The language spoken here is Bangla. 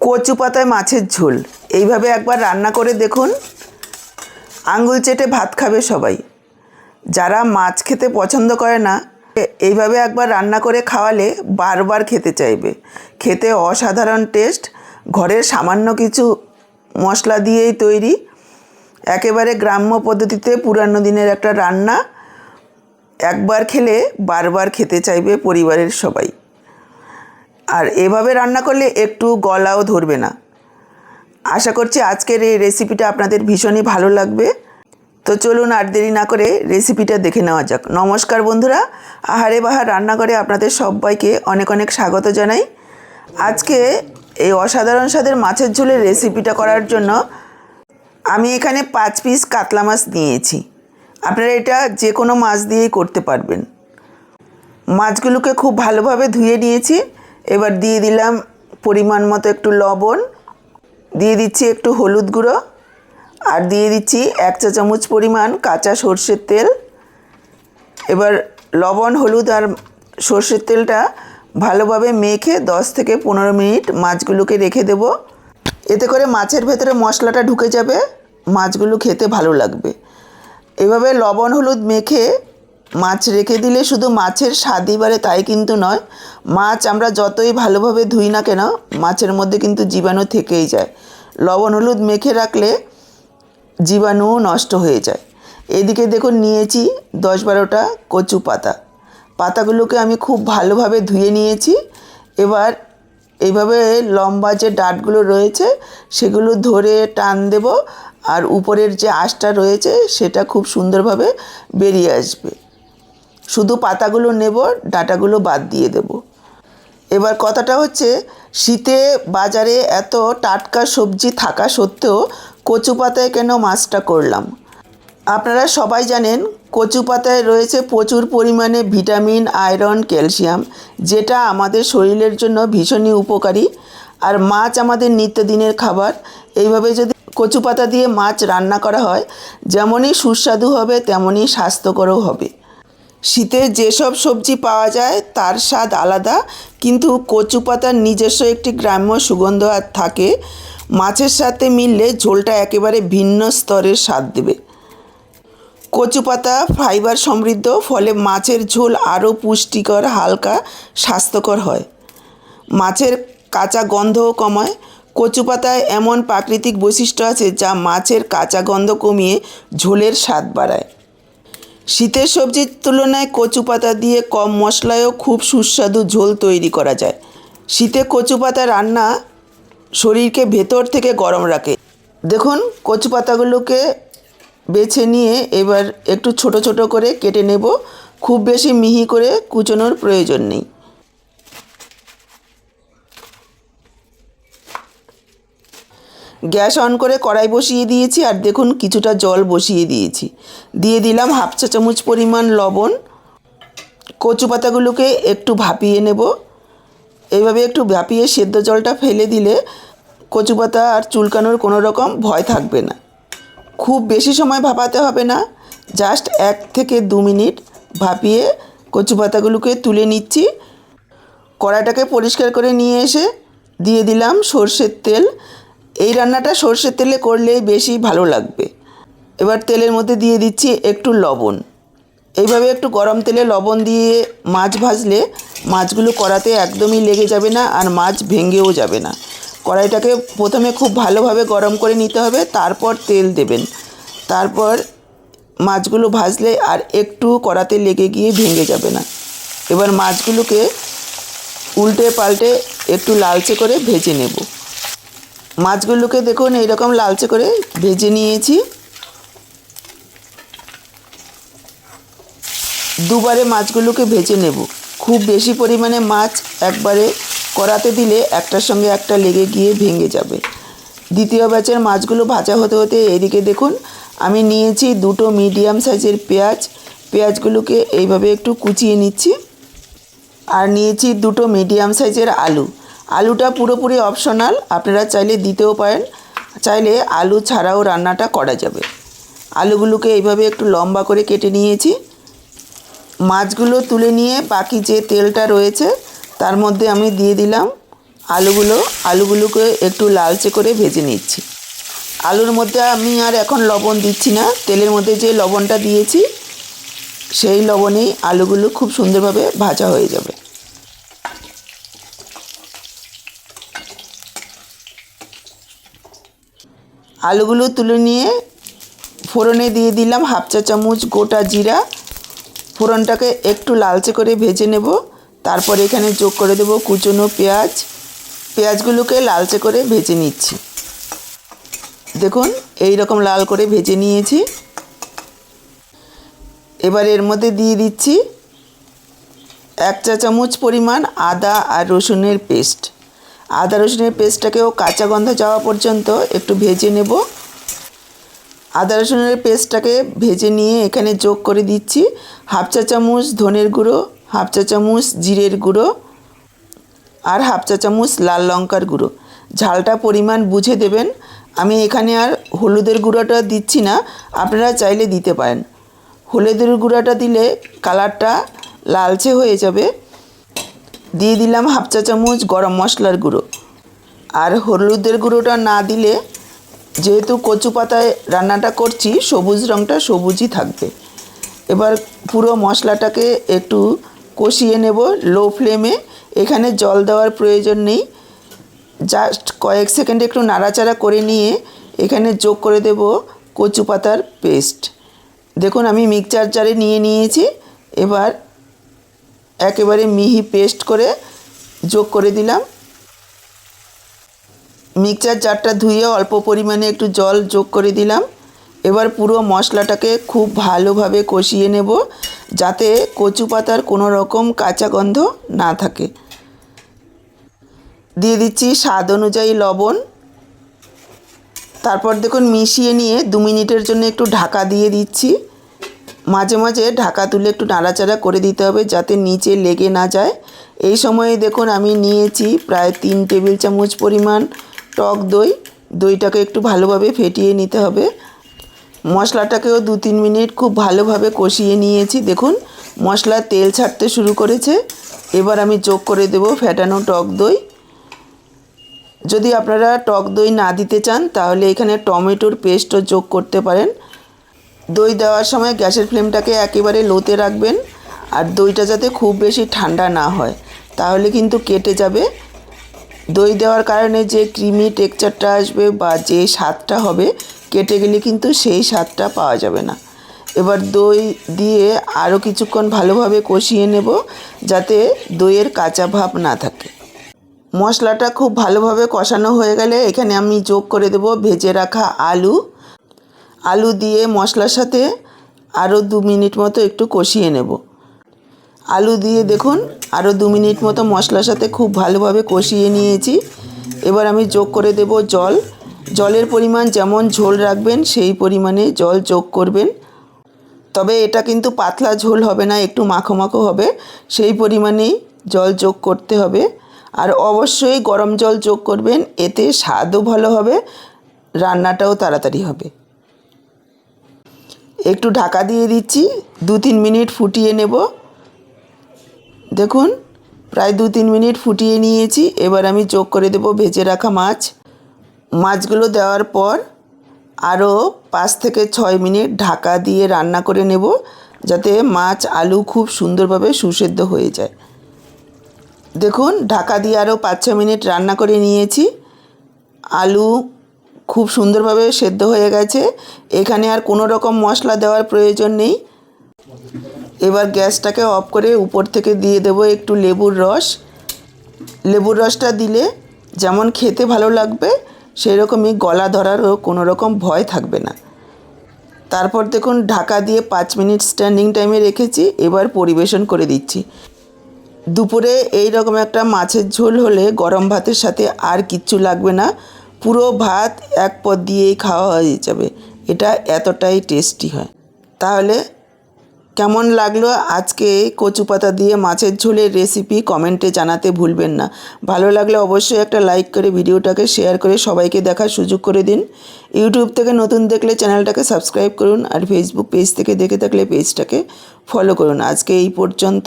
কচু পাতায় মাছের ঝোল। এইভাবে একবার রান্না করে দেখুন। আঙ্গুল চেটে ভাত খাবে সবাই। যারা মাছ খেতে পছন্দ করে না, এইভাবে একবার রান্না করে খাওয়ালে বারবার খেতে চাইবে। খেতে অসাধারণ টেস্ট। ঘরের সামান্য কিছু মশলা দিয়েই তৈরি। একেবারে গ্রাম্য পদ্ধতিতে পুরানো দিনের একটা রান্না। একবার খেলে বারবার খেতে চাইবে পরিবারের সবাই। আর এভাবে রান্না করলে একটু গলাও ধরবে না। আশা করছি আজকের এই রেসিপিটা আপনাদের ভীষণই ভালো লাগবে। তো চলুন আর দেরি না করে রেসিপিটা দেখে নেওয়া যাক। নমস্কার বন্ধুরা, আহারে বাহার রান্নাঘরে আপনাদের সবাইকে অনেক অনেক স্বাগত জানাই। আজকে এই অসাধারণ স্বাদের মাছের ঝোলের রেসিপিটা করার জন্য আমি এখানে পাঁচ পিস কাতলা মাছ নিয়েছি। আপনারা এটা যে কোনো মাছ দিয়েই করতে পারবেন। মাছগুলোকে খুব ভালোভাবে ধুয়ে নিয়েছি। এবার দিয়ে দিলাম পরিমাণ মতো একটু লবণ। দিয়ে দিচ্ছি একটু হলুদ গুঁড়ো। আর দিয়ে দিচ্ছি এক চা চামচ পরিমাণ কাঁচা সর্ষের তেল। এবার লবণ, হলুদ আর সর্ষের তেলটা ভালোভাবে মেখে 10 থেকে পনেরো মিনিট মাছগুলোকে রেখে দেব। এতে করে মাছের ভেতরে মশলাটা ঢুকে যাবে, মাছগুলো খেতে ভালো লাগবে। এভাবে লবণ, হলুদ মেখে মাছ রেখে দিলে শুধু মাছের স্বাদই বাড়ে তাই কিন্তু নয়। মাছ আমরা যতই ভালোভাবে ধুই না কেন, মাছের মধ্যে কিন্তু জীবাণু থেকেই যায়। লবণ, হলুদ মেখে রাখলে জীবাণুও নষ্ট হয়ে যায়। এদিকে দেখুন নিয়েছি দশ বারোটা কচু পাতা। পাতাগুলোকে আমি খুব ভালোভাবে ধুয়ে নিয়েছি। এবার এইভাবে লম্বা যে ডাটগুলো রয়েছে, সেগুলো ধরে টান দেব আর উপরের যে আঁশটা রয়েছে, সেটা খুব সুন্দরভাবে বেরিয়ে আসবে। শুধু পাতাগুলো নেব, ডাটাগুলো বাদ দিয়ে দেব। এবার কথাটা হচ্ছে, শীতে বাজারে এত টাটকা সবজি থাকা সত্ত্বেও কচু পাতায় কেন মাছটা করলাম? আপনারা সবাই জানেন, কচু পাতায় রয়েছে প্রচুর পরিমাণে ভিটামিন, আয়রন, ক্যালসিয়াম, যেটা আমাদের শরীরের জন্য ভীষণই উপকারী। আর মাছ আমাদের নিত্যদিনের খাবার। এইভাবে যদি কচু পাতা দিয়ে মাছ রান্না করা হয়, যেমনই সুস্বাদু হবে, তেমনই স্বাস্থ্যকরও হবে। শীতে যেসব সবজি পাওয়া যায়, তার স্বাদ আলাদা। কিন্তু কচু পাতার নিজস্ব একটি গ্রাম্য সুগন্ধ আর থাকে। মাছের সাথে মিললে ঝোলটা একেবারে ভিন্ন স্তরের স্বাদ দেবে। কচু পাতা ফাইবার সমৃদ্ধ, ফলে মাছের ঝোল আরও পুষ্টিকর, হালকা, স্বাস্থ্যকর হয়। মাছের কাঁচা গন্ধও কমায়। কচু পাতায় এমন প্রাকৃতিক বৈশিষ্ট্য আছে যা মাছের কাঁচা গন্ধ কমিয়ে ঝোলের স্বাদ বাড়ায়। শীতের সবজির তুলনায় কচু পাতা দিয়ে কম মশলায়ও খুব সুস্বাদু ঝোল তৈরি করা যায়। শীতে কচু পাতা রান্না শরীরকে ভেতর থেকে গরম রাখে। দেখুন, কচু পাতাগুলোকে বেছে নিয়ে এবার একটু ছোট ছোট করে কেটে নেব। খুব বেশি মিহি করে কুচোনোর প্রয়োজন নেই। গ্যাস অন করে কড়াই বসিয়ে দিয়েছি আর দেখুন কিছুটা জল বসিয়ে দিয়েছি। দিয়ে দিলাম হাফ চা চামচ পরিমাণ লবণ। কচু পাতাগুলোকে একটু ভাপিয়ে নেব। এইভাবে একটু ভাপিয়ে সেদ্ধ জলটা ফেলে দিলে কচু পাতা আর চুলকানোর কোনো রকম ভয় থাকবে না। খুব বেশি সময় ভাপাতে হবে না। জাস্ট এক থেকে দু মিনিট ভাপিয়ে কচু পাতাগুলোকে তুলে নিচ্ছি। কড়াইটাকে পরিষ্কার করে নিয়ে এসে দিয়ে দিলাম সর্ষের তেল। এই রান্নাটা সর্ষের তেলে করলেই বেশি ভালো লাগবে। এবার তেলের মধ্যে দিয়ে দিচ্ছি একটু লবণ। এইভাবে একটু গরম তেলে লবণ দিয়ে মাছ ভাজলে মাছগুলো কড়াতে একদমই লেগে যাবে না আর মাছ ভেঙেও যাবে না। কড়াইটাকে প্রথমে খুব ভালোভাবে গরম করে নিতে হবে, তারপর তেল দেবেন। তারপর মাছগুলো ভাজলে আর একটু কড়াতে লেগে গিয়ে ভেঙে যাবে না। এবার মাছগুলোকে উল্টে পাল্টে একটু লালচে করে ভেজে নেব। মাছগুলোকে দেখুন, এইরকম লালচে করে ভেজে নিয়েছি। দুবারে মাছগুলোকে ভেজে নেব। খুব বেশি পরিমাণে মাছ একবারে কড়াতে দিলে একটার সঙ্গে একটা লেগে গিয়ে ভেঙে যাবে। দ্বিতীয় ব্যাচের মাছগুলো ভাজা হতে হতে এদিকে দেখুন, আমি নিয়েছি দুটো মিডিয়াম সাইজের পেঁয়াজ। পেঁয়াজগুলোকে এইভাবে একটু কুচিয়ে নিচ্ছি। আর নিয়েছি দুটো মিডিয়াম সাইজের আলু। আলুটা পুরোপুরি অপশনাল আপনারা চাইলে দিতেও পারেন, চাইলে আলু ছাড়াও রান্নাটা করা যাবে। আলুগুলোকে এইভাবে একটু লম্বা করে কেটে নিয়েছি। মাছগুলো তুলে নিয়ে বাকি যে তেলটা রয়েছে, তার মধ্যে আমি দিয়ে দিলাম আলুগুলো। আলুগুলোকে একটু লালচে করে ভেজে নিচ্ছি। আলুর মধ্যে আমি আর এখন লবণ দিচ্ছি না। তেলের মধ্যে যে লবণটা দিয়েছি, সেই লবণেই আলুগুলো খুব সুন্দরভাবে ভাজা হয়ে যাবে। আলুগুলো তুলে নিয়ে ফোড়নে দিয়ে দিলাম হাফ চা চামচ গোটা জিরা। ফোড়নটাকে একটু লালচে করে ভেজে নেব। তারপর এখানে যোগ করে দেব কুচনো পেঁয়াজ। পেঁয়াজগুলোকে লালচে করে ভেজে নিচ্ছি। দেখুন এই রকম লাল করে ভেজে নিয়েছি। এবার এর মধ্যে দিয়ে দিচ্ছি এক চা চামচ পরিমাণ আদা আর রসুনের পেস্ট। আদা রসুনের পেস্টটাকেও কাঁচা গন্ধ যাওয়া পর্যন্ত একটু ভেজে নেব। আদা রসুনের পেস্টটাকে ভেজে নিয়ে এখানে যোগ করে দিচ্ছি হাফ চা চামচ ধনের গুঁড়ো, হাফ চা চামচ জিরের গুঁড়ো আর হাফ চা চামচ লাল লঙ্কার গুঁড়ো। ঝালটা পরিমাণ বুঝে দেবেন। আমি এখানে আর হলুদের গুঁড়োটা দিচ্ছি না, আপনারা চাইলে দিতে পারেন। হলুদের গুঁড়োটা দিলে কালারটা লালচে হয়ে যাবে। দিয়ে দিলাম হাফ চা চামচ গরম মশলার গুঁড়ো। আর হলুদের গুঁড়োটা না দিলে যেহেতু কচু পাতায় রান্নাটা করছি, সবুজ রঙটা সবুজই থাকবে। এবার পুরো মশলাটাকে একটু কষিয়ে নেব লো ফ্লেমে। এখানে জল দেওয়ার প্রয়োজন নেই। জাস্ট কয়েক সেকেন্ড একটু নাড়াচাড়া করে নিয়ে এখানে যোগ করে দেব কচু পাতার পেস্ট। দেখুন আমি মিক্সচার জারে নিয়ে নিয়েছি। এবার একেবারে মিহি পেস্ট করে যোগ করে দিলাম। মিক্সচার জারটা ধুয়ে অল্প পরিমাণে একটু জল যোগ করে দিলাম। এবার পুরো মশলাটাকে খুব ভালোভাবে কষিয়ে নেব যাতে কচু পাতার কোনো রকম কাঁচা গন্ধ না থাকে। দিয়ে দিচ্ছি স্বাদ অনুযায়ী লবণ। তারপর দেখুন মিশিয়ে নিয়ে দু মিনিটের জন্য একটু ঢাকা দিয়ে দিচ্ছি। মাঝে মাঝে ঢাকা তুলে একটু নাড়াচাড়া করে দিতে হবে যাতে নিচে লেগে না যায়। এই সময়ে দেখুন আমি নিয়েছি প্রায় তিন টেবিল চামচ পরিমাণ টক দই। দইটাকে একটু ভালোভাবে ফেটিয়ে নিতে হবে। মশলাটাকেও দু তিন মিনিট খুব ভালোভাবে কষিয়ে নিয়েছি। দেখুন, মশলা তেল ছাড়তে শুরু করেছে। এবার আমি যোগ করে দেব ফেটানো টক দই। যদি আপনারা টক দই না দিতে চান, তাহলে এখানে টমেটোর পেস্টও যোগ করতে পারেন। দই দেওয়ার সময় গ্যাসের ফ্লেমটাকে একেবারে লোতে রাখবেন আর দইটা যাতে খুব বেশি ঠান্ডা না হয়, তাহলে কিন্তু কেটে যাবে। দই দেওয়ার কারণে যে ক্রিমি টেক্সচারটা আসবে বা যে স্বাদটা হবে, কেটে গেলে কিন্তু সেই স্বাদটা পাওয়া যাবে না। এবার দই দিয়ে আরও কিছুক্ষণ ভালোভাবে কষিয়ে নেব, যাতে দইয়ের কাঁচা ভাব না থাকে। মশলাটা খুব ভালোভাবে কষানো হয়ে গেলে এখানে আমি যোগ করে দেব ভেজে রাখা আলু। আলু দিয়ে মশলার সাথে আরও দু মিনিট মতো একটু কষিয়ে নেব। আলু দিয়ে দেখুন আরও দু মিনিট মতো মশলার সাথে খুব ভালোভাবে কষিয়ে নিয়েছি। এবার আমি যোগ করে দেব জল। জলের পরিমাণ যেমন ঝোল রাখবেন, সেই পরিমাণে জল যোগ করবেন। তবে এটা কিন্তু পাতলা ঝোল হবে না, একটু মাখো মাখো হবে। সেই পরিমাণেই জল যোগ করতে হবে। আর অবশ্যই গরম জল যোগ করবেন, এতে স্বাদও ভালো হবে, রান্নাটাও তাড়াতাড়ি হবে। একটু ঢাকা দিয়ে দিচ্ছি, দু তিন মিনিট ফুটিয়ে নেব। দেখুন, প্রায় দু তিন মিনিট ফুটিয়ে নিয়েছি, এবার আমি যোগ করে দেব ভেজে রাখা মাছ। মাছগুলো দেওয়ার পর আরও পাঁচ থেকে ছয় মিনিট ঢাকা দিয়ে রান্না করে নেব, যাতে মাছ আলু খুব সুন্দরভাবে সুসেদ্ধ হয়ে যায়। দেখুন, ঢাকা দিয়ে আরও পাঁচ ছ মিনিট রান্না করে নিয়েছি। আলু খুব সুন্দরভাবে সেদ্ধ হয়ে গেছে। এখানে আর কোনো রকম মশলা দেওয়ার প্রয়োজন নেই। এবার গ্যাসটাকে অফ করে উপর থেকে দিয়ে দেব একটু লেবুর রস। লেবুর রসটা দিলে যেমন খেতে ভালো লাগবে সেই রকমই গলা ধরারও কোনো রকম ভয় থাকবে না। তারপর দেখুন, ঢাকা দিয়ে পাঁচ মিনিট স্ট্যান্ডিং টাইমে রেখেছি, এবার পরিবেশন করে দিচ্ছি। দুপুরে এই রকম একটা মাছের ঝোল হলে গরম ভাতের সাথে আর কিচ্ছু লাগবে না। পুরো ভাত এক পদ দিয়েই খাওয়া হয়ে যাবে। এটা এতটাই টেস্টি হয়। তাহলে কেমন লাগল আজকে কচু পাতা দিয়ে মাছের ঝোলের রেসিপি কমেন্টে জানাতে ভুলবেন না। ভালো লাগলে অবশ্যই একটা লাইক করে ভিডিওটাকে শেয়ার করে সবাইকে দেখার সুযোগ করে দিন। ইউটিউব থেকে নতুন দেখলে চ্যানেলটাকে সাবস্ক্রাইব করুন আর ফেসবুক পেজ থেকে দেখে থাকলে পেজটাকে ফলো করুন। আজকে এই পর্যন্ত।